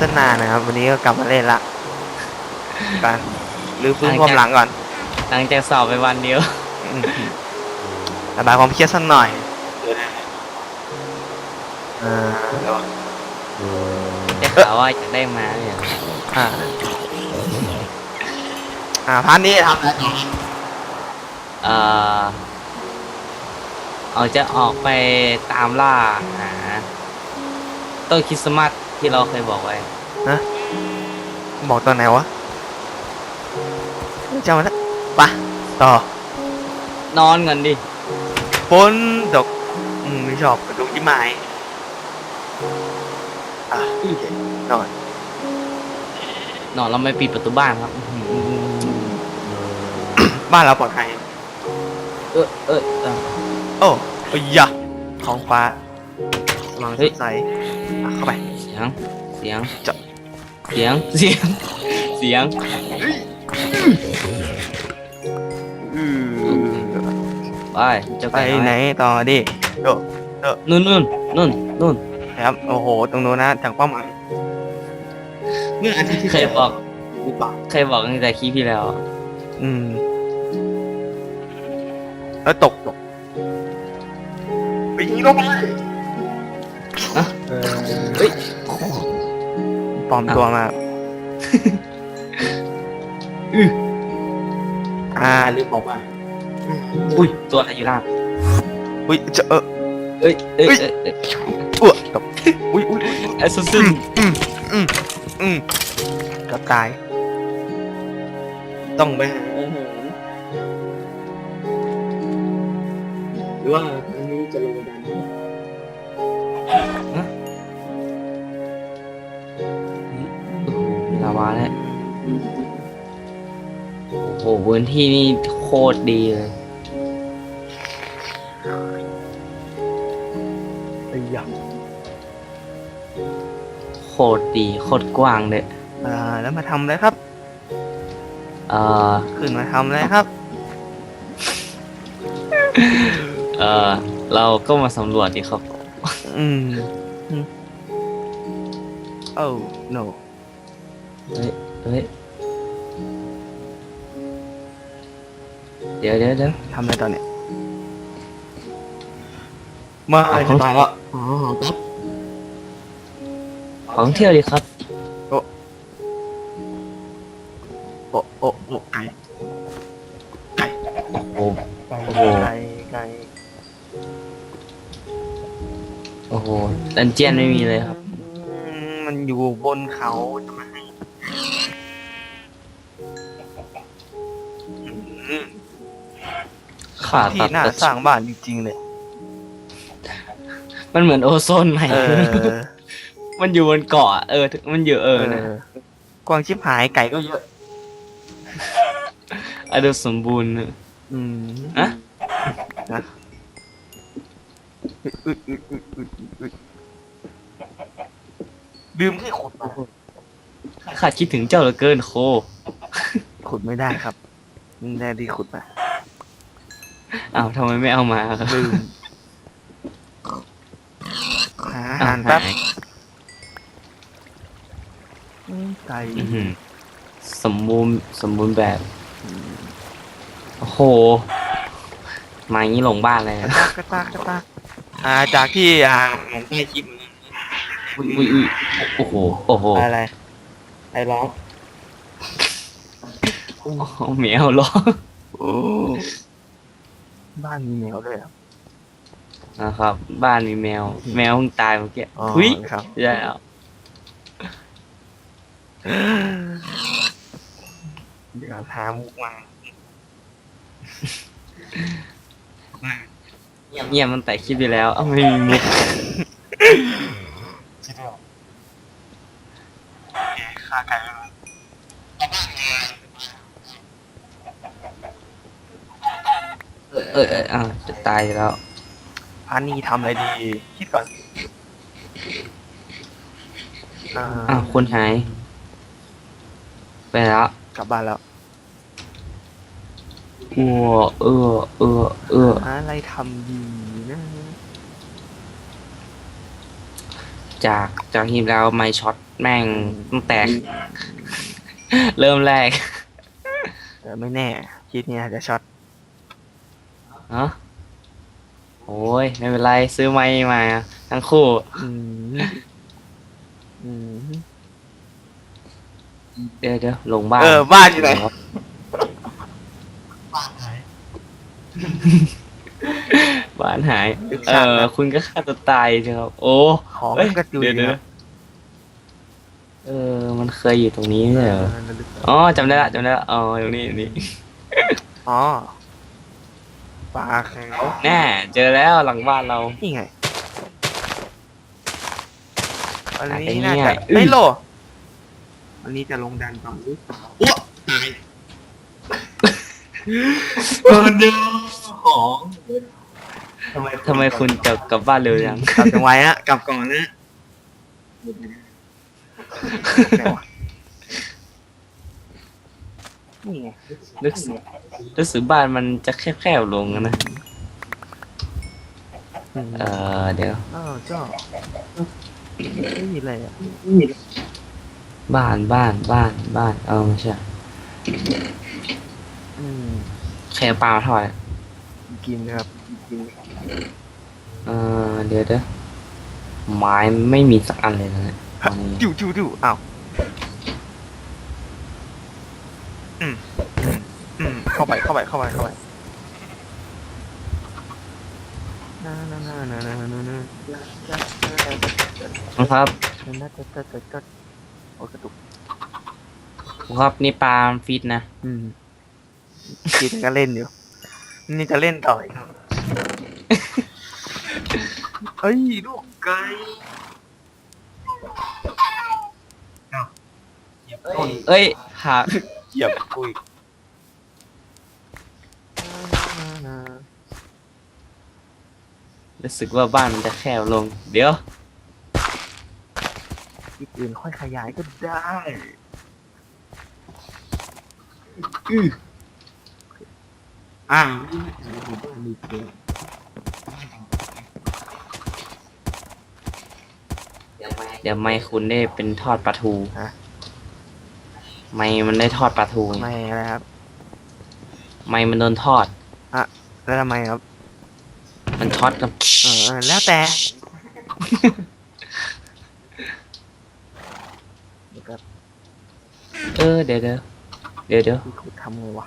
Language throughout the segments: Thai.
มันเล่นเล่นๆสนานนะครับ วันนี้ก็กลับมาเล่นละกันลืมฟื้นความหลังก่อนหลังจากสอบไปวันเดียวอืมระบายความเครียดสักหน่อยอ่าแล้วได้ข่าวว่าอยากได้มาเนี่ยอ่าอ่าพาร์ทนี้ทำอะไรต่อเอ่อเอาจะออกไปตามล่าหาต้นคริสต์มาส ที่เราเคยบอกไว้บอกตอนไหนวะจำมาแล้วไปะต่อนอนกันดิฝนตกอืมไม่ชอบกระดูกที่ไม้อะโอเคนอนนอนเราไม่ปิดประตูบ้านครับอื้อหือบ้านเราปลอดภัยเออเออเออ โอ้เอ้ยยะท้องฟ้าสว่างสดใสอะเข้าไปเสี ยงเสียงจะเสียง เสียง เสียงอือไปเจะไปไหนต่อดิโดนู่นนู่นนู่นนู่นครับ โอ้โห ตรงนู้นนะทางเป้าหมายเมื่ออาทิตย์ที่เคยบอกหรือเปล่าเคยบอกตั้งแต่คลิปที่แล้วอืมเออตกตกไปยิงลงไปอะเออเฮ้ย ปลอมตัวมาอื้ออ่าลืมบอกว่าอุ้ยตัวอะไรอยู่ล่างอุ้ยจะเออเอ้ยเอ้ยเฮ้ยเอ้ยเอ้ยอ้วกตกอุ้ยอุ้ยอุ้ยแอสซัสซินอืมอืมอืมเกับตาย ต้องไปหาอาหารหรือว่าอันนี้จะลงดันาวาแล้ว โอ้โหพื้นที่นี่โคตรดีเลยไอ้ยักษ์โคตรดีโคตรกว้างเลยอ่าแล้วมาทำอะไรครับ เอ่อ ขึ้นมาทำอะไรครับ เอ่อ เราก็มาสำรวจดีครับ อืมอืมโอ้ no เฮ้ยเฮ้ยเดี๋ยวเดี๋ยวเดี๋ยวทำอะไรตอนเนี้ยมาไอ้จะตายแล้วอ๋อครับของเที่ยวดีครับ โอ้โอ้โอ้ไก่โอ้ไก่โอ้โห ไก่ไก่โอ้โหดันเจียนไม่มีเลยครับ อืมมันอยู่บนเขาจะ ขาตัที่ดน่าสร้างบ้านจริงๆเลย มันเหมือนโอโซนใหม่ เออ มันอยู่บนเกาะอะเออ มันอยู่เออนะกวางชิบหายไก่ก็เยอะอะดูสมบูรณ์นะอืมอะนะอึดอึดอึดอึดอึดลืมที่ขุดมาข้าคิดถึงเจ้าเหลือเกินโค ขุดไม่ได้ครับนี่ได้ที่ขุดมา อ้าวทำไมไม่เอามาครับลืมหาอาอ้าหาวรแป๊บหายอืมไก่อื้อหือสมบูรณ์สมบูรณ์แบบ โอ้โห มาอย่างนี้หลงบ้านเลยกระนะตากกระตากกระตากอ่าจากที่อ่าผมได้คลิปมาอุ้ยอุ้ยอุ้ยโอ้โห โอ้โหอะไรไอ้ร้องโอ้โหเหมียวร้อง โอ้ บ้านมีแมวด้วยเหรอนะครับ บ้านมีแมว แมวเพิ่งตายเมื่อกี้อ๋อหุ้ยครับ ใช่แล้วเดี๋ยวหามุกมาเงียบมันแต่คลิปไปแล้วเอ้าไม่มีมุกคิดไม่ออกฆ่าไก่ไปเลย เออเออเอออ้าวจะตายอยู่แล้วพันนี่ทำอะไรดี คิดก่อนอ่าอ้าวคนหาย ไปแล้วกลับบ้านแล้วอ้เออ เออ เออ หาอะไรทำดีนะจากจากทีมเราไม่ช็อตแม่งตั้งแต่เริ่มแรกแต่ไม่แน่ คิดเนี่ยจะช็อต เนาะโอ้ยไม่เป็นไรซื้อไม้มาทั้งคู่ อืมอืมเดี๋ยวเดี๋ยวลงบ้านเออบ้านอยู่ไหน บ้านไหนบ้านหายลึกเอชาติอนะคุณก็ฆ่าตัวตายใช่ครับ โอ้ของเอ้ยกระจุยเดี๋ยวเดี๋ยวนะเออ มันเคยอยู่ตรงนี้เหรออ๋อจำได้ละจำได้ละอ๋ออยู่นี่อยู่นี่ อ๋อ ปลาแข็งแน่เจอแล้วหลังบ้านเรา นี่ไงวันอะนี้ไอ้น่าเนี่จะยไม่โลวันนี้จะลงดันต่อหรืออ้วกตายเออเดิมของทำไมทำไมคุณจะกลับบ้านเร็วจังกลับจังไว้ฮะกลับก่อนนะไห นวะนี่ไงรู้สึกรู้สึกบ้านมันจะแคบๆลงนะมเออเดี๋ยว อ้าวเจ้าไม่มีอะไรอะบ้านบ้านบ้านบ้าน เออไม่ใช่อืมแค่ปลามาทอดกินนะครับกินเออเดี๋ยวเดี๋ยวไม้ไม่มีสักอันเลยนะเนี่ยตอนนี้จู่จู่จู่อ้าว เข้าไปเข้าไปเข้าไปเข้าไปน้านานานานานานานะครับนาจะจะจะจะโอ้ยกระตุกครับนี่ปลาฟิตนะอืมคิดก็เล่นอยู่ นี่จะเล่นต่ออีกเหรอเอ้ยลูกไก่เอ้ยหา เหยียบกุยรู้สึกว่าบ้านมันจะแคบลง เดี๋ยวอีกอื่นค่อยขยายก็ได้อ่าเดี๋ยวไม่คุณได้เป็นทอดปลาทูฮะ ไม่มันได้ทอดปลาทูไม่อะไรครับ ไม่มันโดนทอด แล้วทำไมครับมันช็อตกับเออเออแล้วแต่เดี๋ยวก็เออเดี๋ยวเดี๋ยวเดี๋ยวเดี๋ยวพี่ขุดทำไงวะ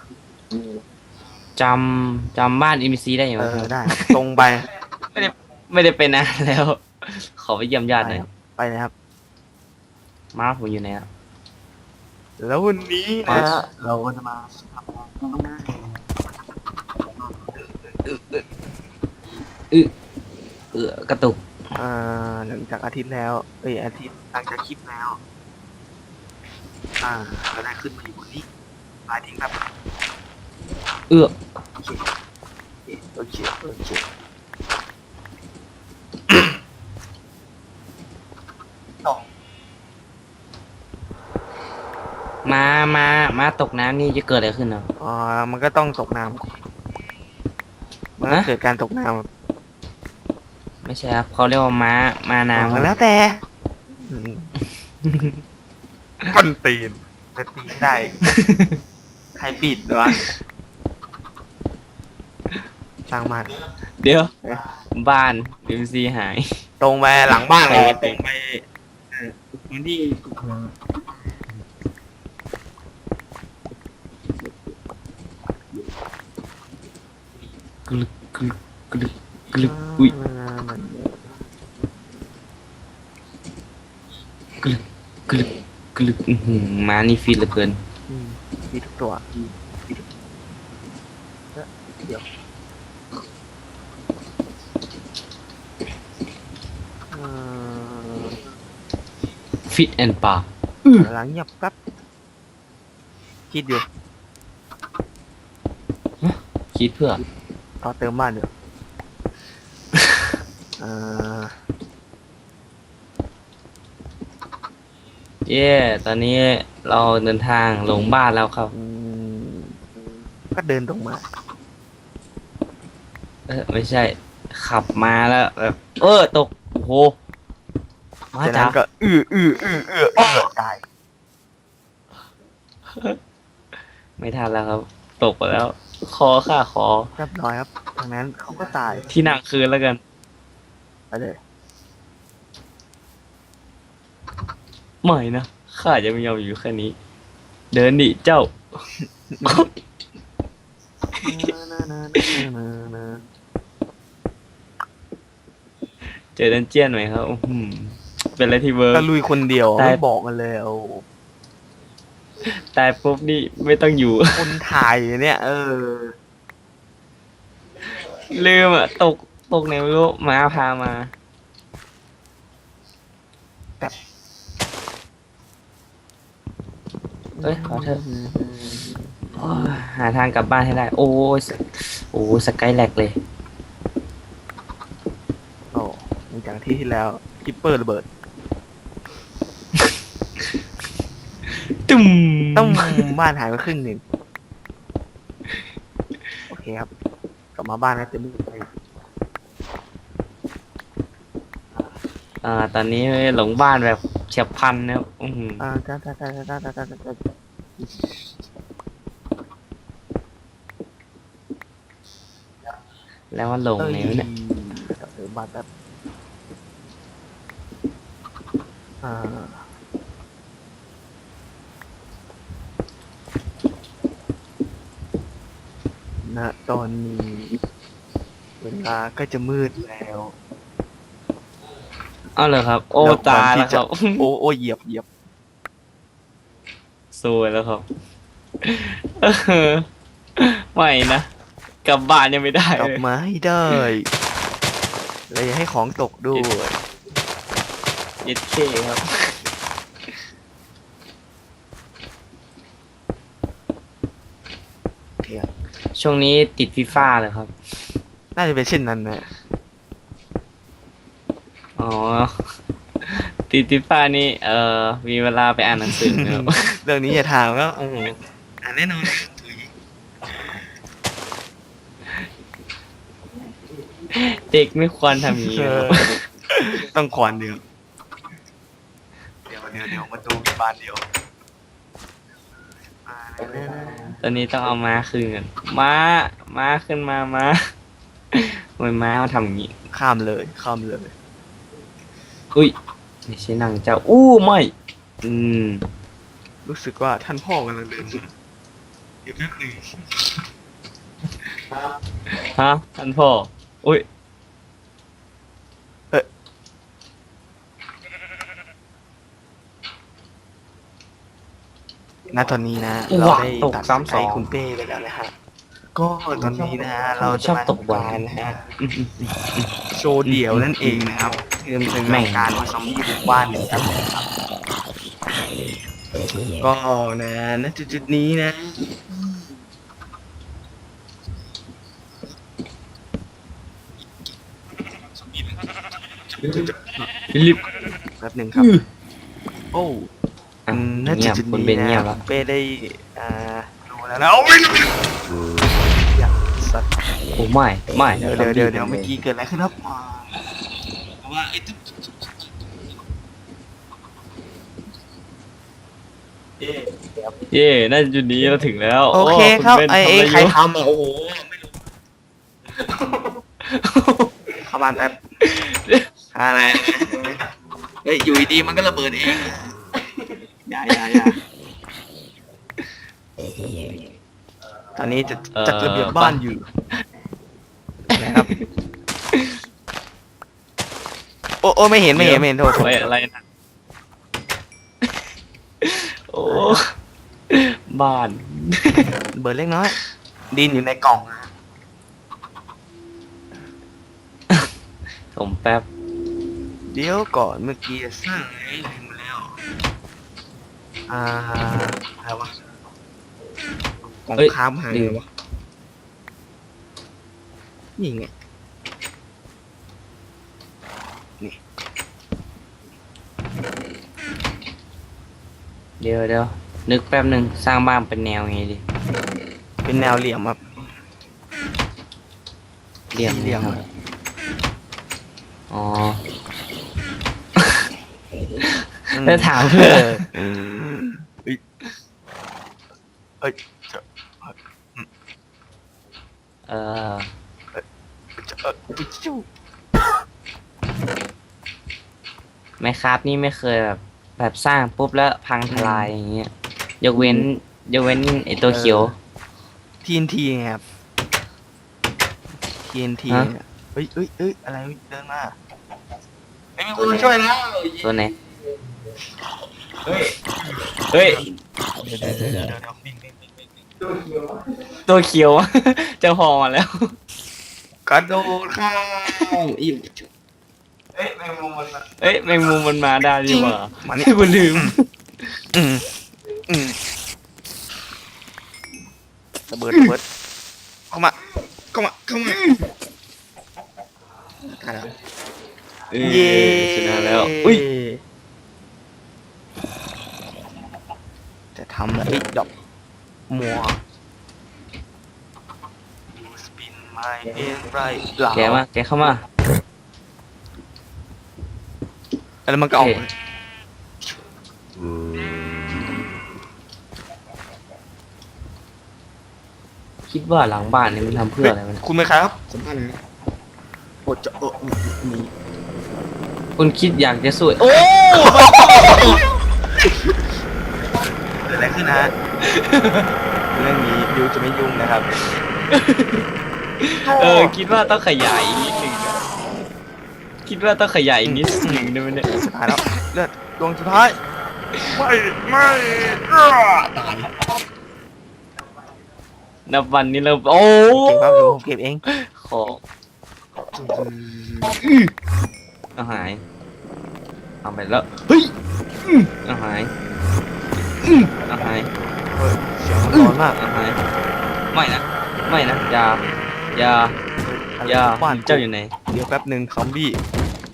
จำจำบ้านอิมซีได้ไหมเอคอรับได้ครับตรงไปไม่ได้เป็นนานแล้ว ขอไปเยี่ยมญาติหน่อยไปเลยครับมาผมอยู่ไหนอะ แล้ววันนี้นะฮะเราก็จะมาทำเออกระตุก อ่าหลังจากอาทิตย์แล้ว เอ้ยอาทิตย์หลังจากคลิปแล้ว อ่าเราได้ขึ้นมาอยู่บนนี้หมายถึงแบบเอื้อโอเคโอเคโอเค มามามาตกน้ำนี่จะเกิดอะไรขึ้นเนาะอ่ามันก็ต้องตกน้ำก่อนมันก็ฮะ เกิดการตกน้ำ ไม่ใช่ครับเขาเรียกว่าม้ามาน้ำอ่าแล้วแต่อืมคนตีนจะตีไม่ได้ ใครปิดวะช่างมัน เดี๋ยว เอ๊ะ บ้านอิมซีหาย ตรงไปหลังบ้านเราไปตรงไปเออพื้นที่ก กลึกกลึกกลึกกลึกอุ้ยกลึกกลึกกลึกอื้อหือม้านี่ฟิตเหลือเกิน อืมมีทุกตัวเอ๊ะเดี๋ยวเอ่อฟิตแอนด์ปากหลังเงียบแป๊บคิดอยู่คิดเพื่อ ต่อเติมบ้านอยู่เอ่อเย่ตอนนี้เราเดินทางลงบ้านแล้วครับ อืมไปก็เดินตรงมา เออไม่ใช่ ขับมาแล้วแบบเออตกโอ้โหมาจากจ้านั้นก็อื้ออื้ออื้ออื้ออื้อตาย ไม่ทันแล้วครับ ตกไปแล้ว คอค่ะคอเรียบร้อยครับทางนั้นเขาก็ตายที่นั่งคืนแล้วกัน ไปเลยไม่นะข้าจะไม่ยอมอยู่แค่นี้ เดินดิเจ้า เจอดันเจียนไหมครับอื้อหือเป็นอะไรที่เวิร์กก็ลุยคนเดียวตาย ไม่บอกกันเลยเอา ตายปุ๊บนี่ไม่ต้องอยู่ คนถ่ายเนี่ย เออ ลืมอะตกตกไหนไม่รู้ม้าพามา เอ้ยขอเถอะโอ้ยหาทางกลับบ้านให้ได้ โอ้ยสโอ้ยสกายแลกเลย โอ้หลังจากที่ที่แล้วคิปเปอร์ระเบิด ตึมต้องบ้านหายไปครึ่งหนึ่งโอเคครับ กลับมาบ้านแล้วจะมุ่ไปอ่า ตอนนี้หลงบ้านแบบเฉียบพันนะครับอื้อ่าจ้าจ้าจ้าจ้าจ้าแล้วว่าหลงไหนวะเนี่ยกถึงบ้านแป๊บอ่า ณตอนนี้เวลาก็จะมืดแล้วอ้าวเหรอครับ โอ้แล้วก่อนตายที่แล้วจะครับ โอ้โอ้เหยียบเหยียบสวยแล้วครับเออไม่นะกลับบ้านยังไม่ได้กลับเลยมาให้ได้แล้วอย่าให้ของตกด้วย เย็ดเคครับ โอเคครับ ช่วงนี้ติดฟีฟ่าเลยครับ น่าจะเป็นเช่นนั้นนะอ๋อ ติดฟีฟ่านี่เอ่อมีเวลาไปอ่านหนังสือไหมครับเรื่องนี้อย่าถามก็โอ้โหอ่านแน่นอนถุยเด็กไม่ควรทำอย่างนี้เอนะคอรับต้องขวานเดียวเดี๋ยวเดี๋ยวเดี๋ยวประตูมีบานเดียวอ่าแน่ๆ ตอนนี้ต้องเอาม้าคืนกันม้า ม้าขึ้นมาม้าทำไมม้ามาทำอย่างนี้ข้ามเลย ข้ามเลย อุ้ยไม่ใช่นางเจ้าอู้ไม่ อืม รู้สึกว่าท่านพ่อกำลังเดินมาเดี๋ยวแป๊บหนึง ฮะท่านพ่ออุ้ย ณตอนนี้นะว้าเราได้ตกตัดซ้ำสใจอง คุณเป้ไปแล้วนะฮะก็ตอนนี้นะเราชจะอบมาตกหวานนะฮะอืมโชว์เดี่ยวนั่นเองนะครับคือมันเป็นรายการว่าซอมบี้บุกบ้านเนี่ยครับก็นะณจุดๆนี้นะฟิลิปแป๊บหนึ่งครับ โอ้ อะอืมณเงียบจุดคุณๆเบนี้นเงียบนะแล้วเป้ได้อ่าดูแล้วนะเอาไม่รู้อย่าสัตว์โอ้ไม่ไม่เดี๋ยวเดี๋ยวเดี๋ยวเดี๋ยวเมื่อกี้เกิดอะไรขึ้นครับอ่าเพราะว่าไอ้ตุ๊บตุ๊บตุ๊บตุ๊บเอ๊ะเย่น่าจะจุดนี้เราถึงแล้วโอเคครับณบนไอ้ไอ้ทำะใครยู่ทำอะโอ้โหไม่รู้เข้าบ้านแป๊บอะไรนะเฮ้ยอยู่ดีๆมันก็ระเบิดเอง อย่าอย่าอย่าตอนนี้จะจัดระเบียบบ้านอยู่นะครับ โอ้โอ้ไม่เห็นไม่เห็นไม่เห็นโทษโทษไว้อะไรนะโอ้บ้าน เบิร์ดเล็กน้อย ดินอยู่ในกล่องนะผมแป๊บ เดี๋ยวก่อนเมื่อกี้สร้างไอ้ลืมไปแล้ว อ่าอะไรวะกล่องเอ้ย ค้ามหายลืเลมยวะนี่ไงเดี๋ยวเดี๋ยวนึกแป๊บหนึ่งสร้างบ้านเป็นแนวไงดีเป็นแนวเหลี่ยมครับ เหลี่ยมเหลี่ยม ครับอ๋อ แล้วถามเพื่อเอ้ย เอ้ยเจ้าเออเจ้าเอ้ยจิ้วแม่ครับนี่ไม่เคยแบบแบบสร้างปุ๊บแล้วพังทลายอย่างเงี้ยยกเว้นยกเว้นไอตัวเขียวทีนทีไงครับทีนทีฮะเฮ้ยเอ้ยเอ้ยอะไรเดินมาไม่มีคนมาช่วยแล้วตัวไหน เฮ้ยเฮ้ยเดี๋ยวเดี๋ยวเดี๋ยวเดี๋ยวเดี๋ยววิ่งวิ่งวิ่งวิ่งวิ่งตัวเขียว เจะพอมาแล้ว กระโดดข้าวอิ่มเฮ้ยแมงมุมมันมาเอ้ยแมงมุมมันมาได้ดีกว่ามานี่ให้กูลืมอืมอืมระเบิดระเบิดเข้ามาเข้ามาเข้ามาตายแล้ว เย้ชนะแล้ว อุ้ย จะทำแล้วเอ้ยดอกมัวสปินไม่เอ็นไรหล่าแกมาแกเข้ามาแล้วมันก็เอาโอเคคิดว่าหลังบ้านนี่มันทำเพื่ออะไรมันยคุณไหมครับสัมภาษณ์นะโอ้จะโอ้มีคุณคิดอยากจะสวย โอ้ เกิดอะไรขึ้นนะฮะ เรื่องนี้ดิวจะไม่ยุ่งนะครับ เออ คิดว่าต้องขยายอีกนิดหนึ่งนะคิดว่าต้องขยายอีกนิดหนึ่งได้ไหมเนี่ยสุดท้ายแล้วเลือดดวงสุดท้าย ไม่ไม่อ้าตายนับวันนี้เราโอ้เก็บครับเดี๋ยวผมเก็บเองของเอาหาย เอาไปแล้ว เฮ้ย เอาหายเอาหายเฮ้ยเสียงมันร้อนมากเอาหายไม่นะ ไม่นะอย่าอย่าอย่าบ้านเจ้าอยู่ไหน เดี๋ยวแป๊บหนึ่งซอมบี้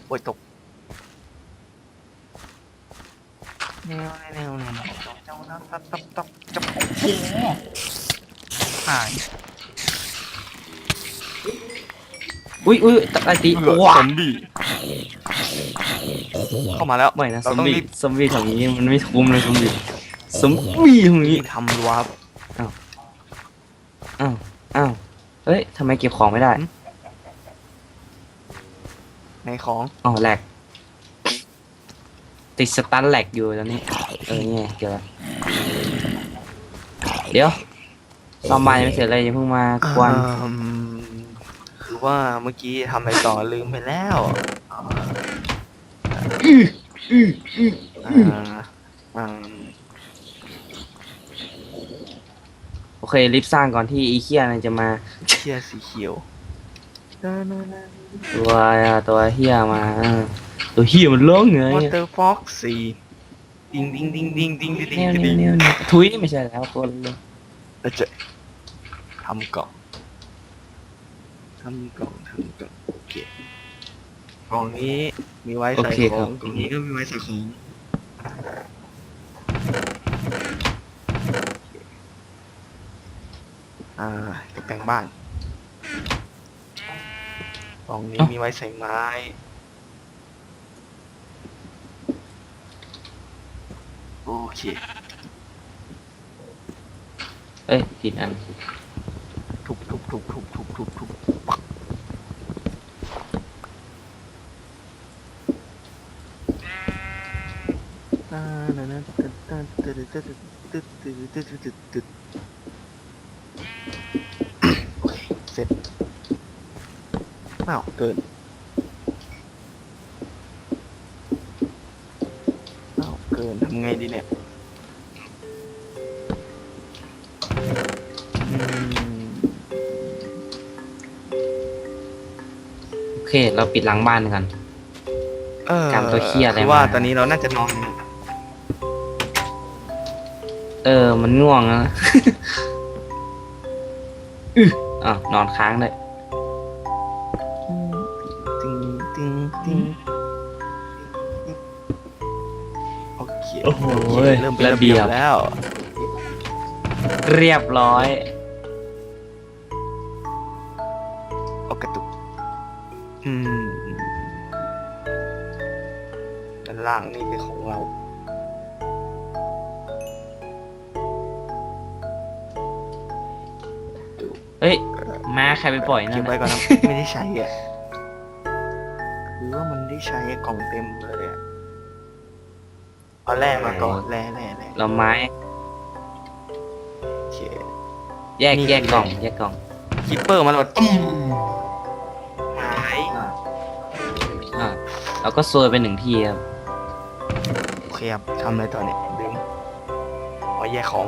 โอ้ยตกแนวแนวแนวแนวเจ้านะตับตับตับจับหาย อุ้ยอุ้ยตะไอตีเหลือว้าซอมบี้เข้ามาแล้วไม่นะซเราอมต้องบี้รีบซอมบี้ทำอย่างนี้มันไม่คุ้มเลยซอมบี้ซอมบี้ทำอย่างรีนี้บทำรั้วครับอ้าวอ้าวเฮ้ยทำไมเก็บของไม่ได้ในของอ๋อแหลกติดสตันแหลกอยู่ตอนนี้เออเนี่ยเจอเดี๋ยวซอมบานยังไม่เสร็จเลยอย่าเพิ่งมากวนอืมคือ ว่าเมื่อกี้ทำอะไรต่อลืมไปแล้วอ่าอ่าโอเครีบสร้างก่อนที่อีเคียนนจะมาเชียร์สีเขียวตัวตัวเฮียมาเออตัวเฮียมันร้องไงวอเตอร์ฟ็อกซี่ดิงดิงดิงดิงดิงดิงดิแนงวดิแนวงแนวแนวทุยไม่ใช่แล้วคนเลยเราจะทำกล่องทำกล่องทำกล่องโอเคกล่องนี้มีไว้โอใส่เคขครัอบ งกล่องนี้ก็มีไว้ใส่ของอ่าตกแต่งบ้านกล่องนี้มีไว้ใส่ไม้ โอเค เอ้ยผิดอัน ทุบทุบทุบทุบทุบทุบทุบ ปักโอเคเสร็จอ้าวเกินอ้าวเกินทำไงดีเนี่ยอืมโอเค เราปิดหลังบ้านกัน เออการตัวเครียดอะไรคือว่ามาตอนนี้เราน่าจะนอน เออ มันง่วงนะอืออะนอนค้างเลยตึงตึงตึงโอเคโอ้โหเริ่มเระเบียบแล้ว เรียบร้อยโอเคะตุก อืมด้านล่างนี่ ใครไปปล่อยนั่เก็บนไว้น่ะก่อนนะไม่ได้ใช้อะหรือว่ามันได้ใช้กล่องเต็มเลยอะเอาแร่มาก่อนแร่แร่แร่เราไม้ โอเค แยกนี่ แยกกล่องแยกกล่องคิปเปอร์มาแล้วตุ้มหายอ่าเราก็โซยไปหนึ่งที่ครับโอเคครับทำอะไรต่อเนี่ยดึงอ๋อแยกของ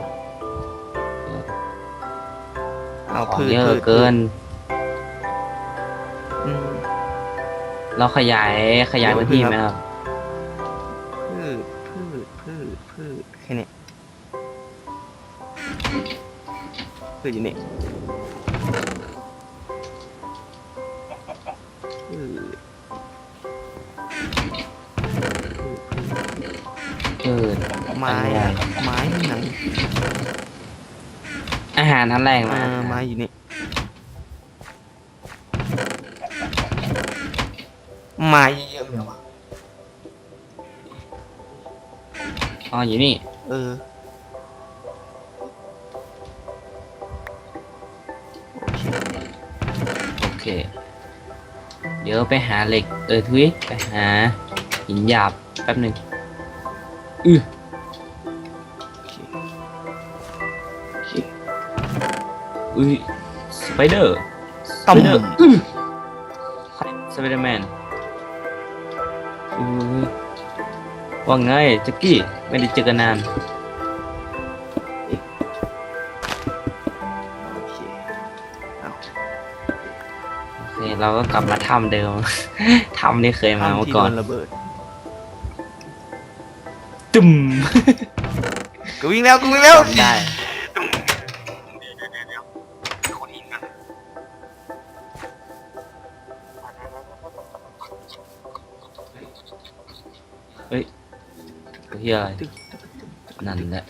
เอาของพืชเยพือะชเกิน อืม เราขยายขยายพื้นที่ไหมครับ พืชพืชพืชพืชแค่เนี้ยพืชอยู่นี่พืชเออไม้อะไรอะไม้ที่ไหนอา หารทันแรกเอมาอไม้อยู่นี่ไม้เยอะๆเลยวะอ๋ออยู่นี่ เออโอเคโอเคเดี๋ยวไปหาเหล็ก เออทวิไปหาหินหยาบแป๊บหนึ่งอือโอ อุ้ยสไปเดอร์สต้ไปมเดอร์สไปเดอร์แมนอุ้ยว่าไงแจ็กกี้ไม่ได้เจอกันนานโอเคเอาโอเคเราก็กลับมาถ้ำเดิมถ้ำที่เคยมาทำเมื่อที่ก่โดอนนระเบิดตึมกูวิ่งแล้วกูวิ่งแล้วจำได้ ฮียอะไรนั่นแหละ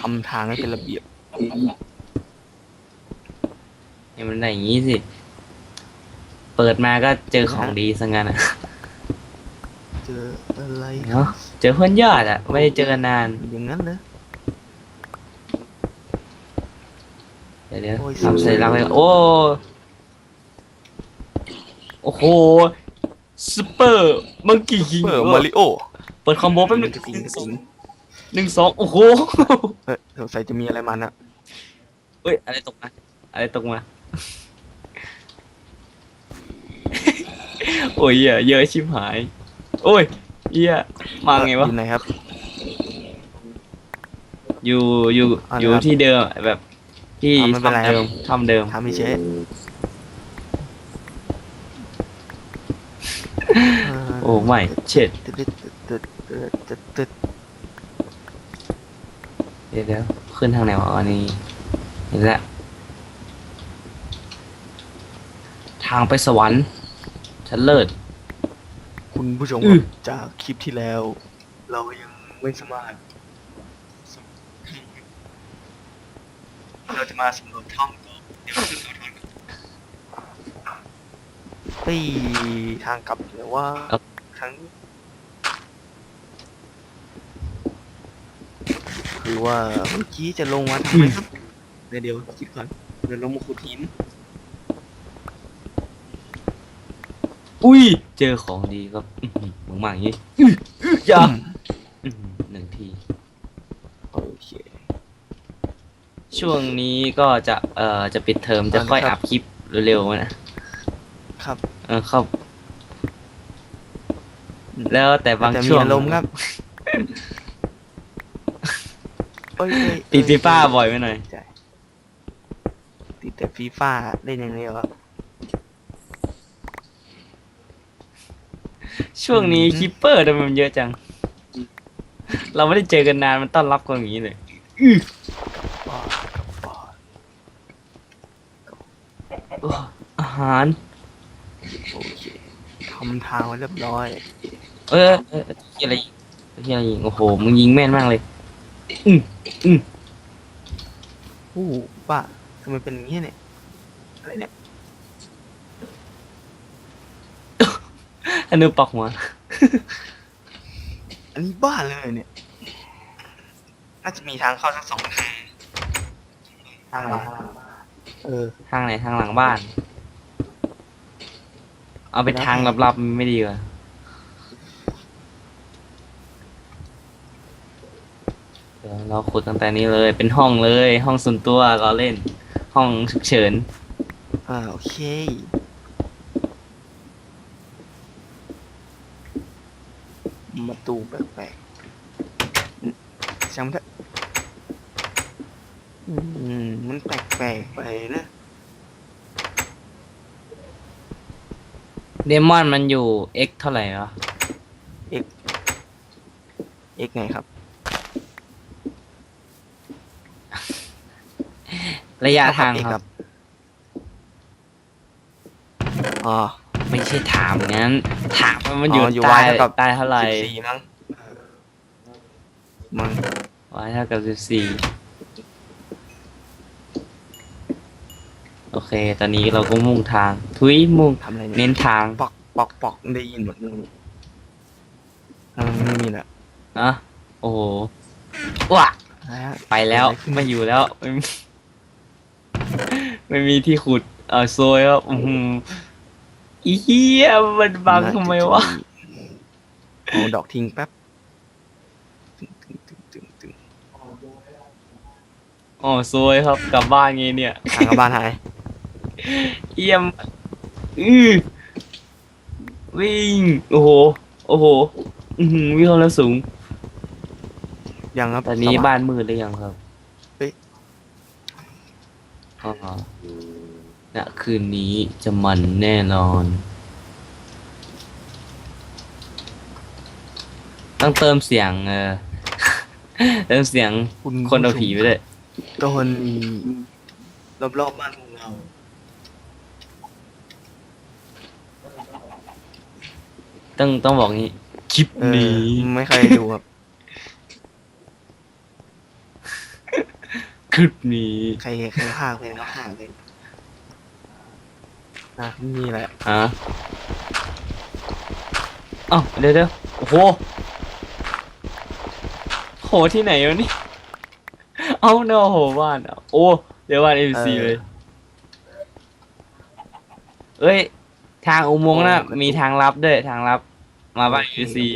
ทำทางให้เป็นระเบียบให้มันได้อย่างนี้สิ เปิดมาก็เจอของดีซะงั้นอะเจออะไรเนาะเจอเพื่อนยอดอะไม่ได้เจอกันนาน อย่างนั้นเลยเดี๋ยวเดี๋ยวโอ้ยทำเสร็จแล้วเลยโอ้ โอ้โหสเปอร์มังกี้คิงเปิดมาริโอ เปิดคอมโบแป๊บนึงจริงจริงหนึ่งสองโอ้โหเฮ้ยสงสัยจะมีอะไรมันอะเอ้ยอะไรตกมาอะไรตกมา โอ้ยเหี้ยเยอะชิบหาย โอ้ยเหี้ยมาไงวะ อยู่ไหนครับ อยู่อยู่อ่าอยู่นะครับที่เดิมอะแบบที่อ่าไม่เป็นไรทำครับเดิมทำเดิมทำไม่เชะโอ้ไม่เช็ด ตึ๊ดตึ๊ด ตึ๊ดตึ๊ดตึ๊ดตึ๊ดเดี๋ยวเดี๋ยวขึ้นทางไหนวะอันนี้เห็นแล้วทางไปสวรรค์ชั้นเลิศ คุณผู้ชมอื้คอรับจากคลิปที่แล้ว เรายังไม่สามารถเราจะมาสำรวจถ้ำกันเดี๋ยวขึ้นเขาทางกันไปทางกลับหรือว่าทาง คือว่าเมื่อกี้จะลงมาทำไมครับเดี๋ยวเดี๋ยวคิดก่อนเดี๋ยวลงมาขุดหินอุ้ย เจอของดีก็อื้อหือมึงมาอย่างนี้อื้ออื้ออย่าอื้อหือหนึ่งที โอเค ช่วงนี้ก็จะเอ่อจะปิดเทอมจะค่อยครัอับพคลิปเร็วๆนะครับ เออครับ แล้วแต่บางแต่มีช่วงอารมณ์ครับ เอ้ยเอ้ยติดเอ้ยฟีฟ่าบ่อยไปหน่อย ใช่ติดแต่ฟีฟ่าเล่นอย่างเดียวครับ ช่วงนี้อืม คิปเปอร์ทำไมมันเยอะจัง เราไม่ได้เจอกันนานมันต้อนรับกันอย่างนี้เลยอ๋ออ๋อโอ้อาหาร โอเคทำทางไว้เรียบร้อย เออเออเออเหี้ยอะไรยิงเหี้ยอะไรยิงโอ้โหมึงยิงแม่นมากเลย อืมอืมโอ้โหป้าทำไมเป็นอย่างนี้เนี่ยอะไรเนี่ยอันนู้นปักหัวอันนี้บ้านเลยเนี่ย น่าจะมีทางเข้าทั้งสองทางทางหลังเออ ทางไหนทางหลังบ้าน เอาไปทางลับๆมันไม่ดีกว่า เดี๋ยวเราขุดตั้งแต่นี้เลย เป็นห้องเลย ห้องส่วนตัวเราเล่น ห้องฉุกเฉิน อ่าโอเค มาตูแปลกๆช่างมันเถอะอืมมันแปลกๆไปนะ เดมอนมันอยู่ x เท่าไหร่วะเอ็กไงครับ ระยะทางเท่คกัรับ อ๋อ ไม่ใช่ถามงั้น ถามว่ามันอยู่อ๋ออยู่ใต้ Y เท่ากับใต้เท่าไหร่สิบสี่มั้งมั้ง y เท่ากับสิบสี่โอเค ตอนนี้เราก็มุ่งทาง ทุยมุ่งทำอะไรเน้เนี่ยนทาง ปอกปอกปอกได้ยินหมดเลยอ่าไม่มีแหละอะโอ้โหว้านะฮะไปแล้ว ไม่อยู่แล้ว ไม่มีไม่มีที่ขุดเออโซยแล้วอือหืออีเหี้ยมันบังทำไมวะเอาดอกทิ้งแป๊บตึงตึงตึงตึงตึงอ๋อโซยครับ กลับบ้านไงเนี่ยทางกลับบ้านหายเอี่ยมอือวิ่ง โอ้โห โอ้โห อือหือวิ่งความเร็วสูง ยังครับตอนนี้สว่งบ้านมืดหรือยังครับเฮ้ยอ๋อ ณคืนนี้จะมันแน่นอน ต้องเติมเสียงเออเติมเสียงคุณคนเอาผีไปเลยตอนนี้รอบๆบ้านของเราต้องต้องบอกงี้คลิปเออนี้ไม่เคยดูครับ คลิปนี้ใครใครพากเลยก็พากเลยอะนี่แหละฮะเอ้าเดี๋ยวเดี๋ยวโอ้โหโหที่ไหนวะนี่ เอาเนาะโหบ้านอะโอ้เดี๋ยวบ้านเอ็มซีเลย เอ้ย ทางอุโมงค์น่ะ มีทางลับด้วย ทางลับ มาบ้านเอ็มซี